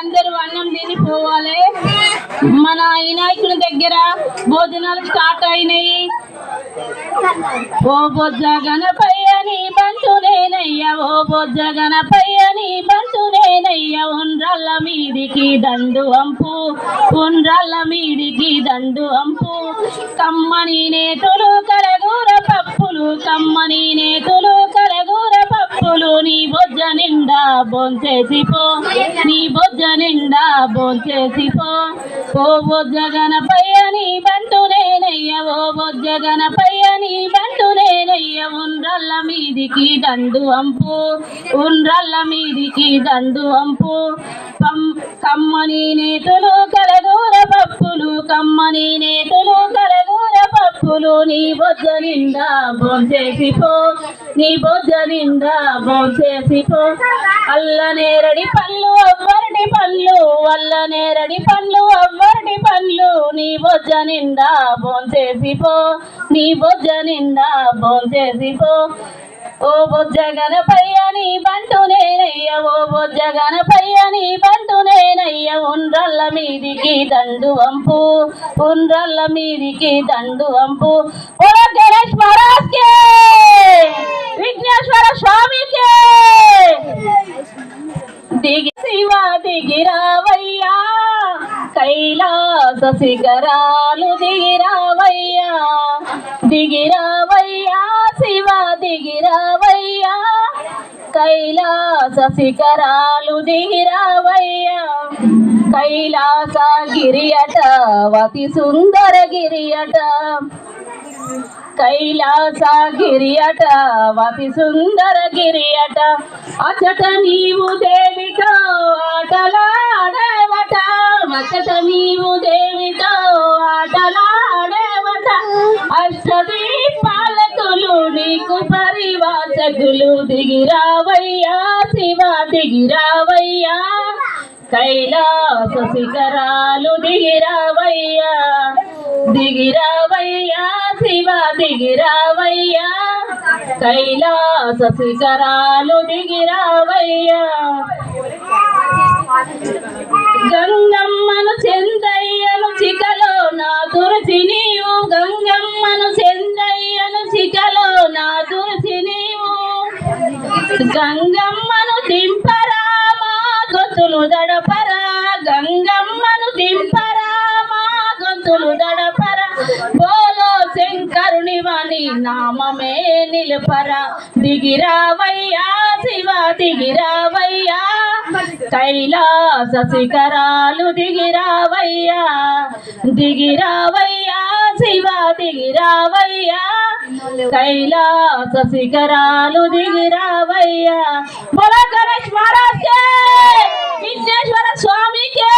అందరూ అన్నం తిని పోవాలి. మన వినాయకుని దగ్గర భోజనాలు స్టార్ట్ అయినాయి. ఓ బొజ్జ గణపయ్యని బంటు నేనయ్య ఓ బొజ్జ గణపయ్యని బంటు నేనయ్య ఉండ్రల్ల మీదికి దండు అంపు ఉండ్రల్ల మీదికి దండు అంపు. కమ్మని నేతులు కలగూర పప్పులు కమ్మని నే బొంచేసి పో. నీ బొజ్జ నిండా బొంచేసి పో. ఓ బొజ్జ గణపయ్యని బంటు నేనయ్య. ఓ బొజ్జ గణపయ్యని బంటు నేనయ్య. ఉండ్రల్ల మీదికి దండు అంపు. ఉండ్రల్ల మీదికి దండు అంపు. కమ్మని నేతులు కలదూర పప్పులు. కమ్మని నే పప్పులు నీ బొజ్జ నిండా బొంచేసి పో నీ బొజ్జ నిండా బొంచేసి పో అల్ల నేరడి పళ్ళు అవ్వరటి పళ్ళు అల్ల నేరడి పళ్ళు అవ్వరటి పళ్ళు నీ బొజ్జ నిండా బొంచేసి పో నీ బొజ్జ నిండా బొంచేసి పో ఓ బొజ్జ గణపయ్యని బంటు నేనయ్య. ఓ బొజ్జ గణపయ్యని బంటు నేనయ్య. ఉండ్రల్ల మీదికి దండు వంపు ఉండ్రల్ల మీదికి దండు వంపు. ఓ విఘ్నేశ్వర స్వామికే! దిగి శివ దిగిరావయ్యా కైలాస శిఖరాలు దిగిరావయ్యా దిగిరావయ్యా దిగిరావయ్యా. కైలాస శిఖరాలు దిగిరావయ్యా. కైలాస గిరియట అతి సుందర గిరియట. కైలాస గిరియట అతి సుందర గిరియట. అచట నీవు దేవితో ఆటలాడేవట. అచట నీవు దేవి పరివాసకులు దిగిరావయ్యా శివ దిగిరావయ్యా కైలాస శిఖరాలు దిగిరావయ్యా దిగిరావయ్యా శివ దిగిరావయ్యా కైలాస శిఖరాలు దిగిరావయ్యా. గంగమ్మను చెందయ్యను చికలో నా తులసి నీవు గంగమ్మను చె గంగమ్మను దింపరా మా గొంతులు దడపరా. గంగమ్మను దింపరా మా గొంతులు దడపరా. బోలో శంకరుని వాణి నామమే నిలపరా. దిగిరావయ్యా శివ దిగిరావయ్యా. కైలాస శిఖరాలు దిగిరావయ్యా. దిగిరావయ్యా శివ దిగిరావయ్యా. కైలాస శిఖరాలు దిగిరావయ్యా. బోల గణేష్ మహారాజ్ కే విఘ్నేశ్వర స్వామికే.